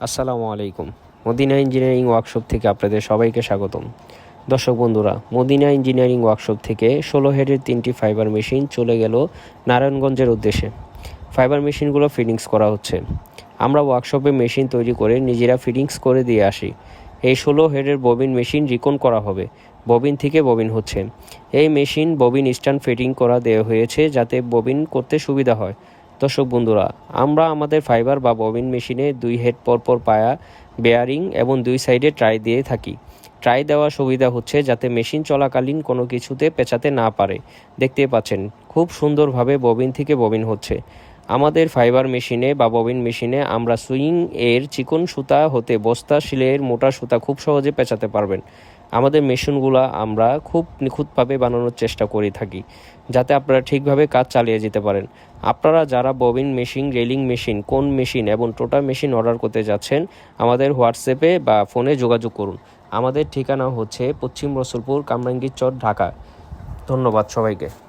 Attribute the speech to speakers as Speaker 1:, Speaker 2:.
Speaker 1: আসসালামু আলাইকুম। Medina engineering workshop থেকে আপনাদের সবাইকে স্বাগতম। দর্শক বন্ধুরা, মদিনা ইঞ্জিনিয়ারিং ওয়ার্কশপ থেকে ষোলো হেডের তিনটি ফাইবার মেশিন চলে গেল নারায়ণগঞ্জের উদ্দেশ্যে। ফাইবার মেশিনগুলো ফিটিংস করা হচ্ছে। আমরা ওয়ার্কশপে মেশিন তৈরি করে নিজেরা ফিটিংস করে দিয়ে আসি। এই ষোলো হেডের ববিন মেশিন রিকন করা হবে। ববিন থেকে ববিন হচ্ছে। এই মেশিন ববিন স্ট্যান্ড ফিটিং করা দেওয়া হয়েছে যাতে ববিন করতে সুবিধা হয়। দর্শক বন্ধুরা, আমরা আমাদের ফাইবার বা ববিন মেশিনে দুই হেড পরপর পায়া বেয়ারিং এবং দুই সাইডে ট্রাই দিয়ে থাকি। ট্রাই দেওয়ার সুবিধা হচ্ছে যাতে মেশিন চলাকালীন কোনো কিছুতে পেঁচাতে না পারে। দেখতে পাচ্ছেন, খুব সুন্দরভাবে ববিন থেকে ববিন হচ্ছে। আমাদের ফাইবার মেশিনে বা ববিন মেশিনে আমরা সুইং এর চিকন সুতা হতে বস্তা, শিলের মোটা সুতা খুব সহজে পেঁচাতে পারবেন। আমাদের মেশিনগুলো আমরা খুব নিখুঁতভাবে বানানোর চেষ্টা করে থাকি, যাতে আপনারা ঠিকভাবে কাজ চালিয়ে যেতে পারেন। আপনারা যারা ববিন মেশিন, রেলিং মেশিন, কোন মেশিন এবং টোটা মেশিন অর্ডার করতে যাচ্ছেন, আমাদের হোয়াটসঅ্যাপে বা ফোনে যোগাযোগ করুন। আমাদের ঠিকানা হচ্ছে পশ্চিম রসুলপুর কামরাঙ্গীর চর ঢাকা। ধন্যবাদ সবাইকে।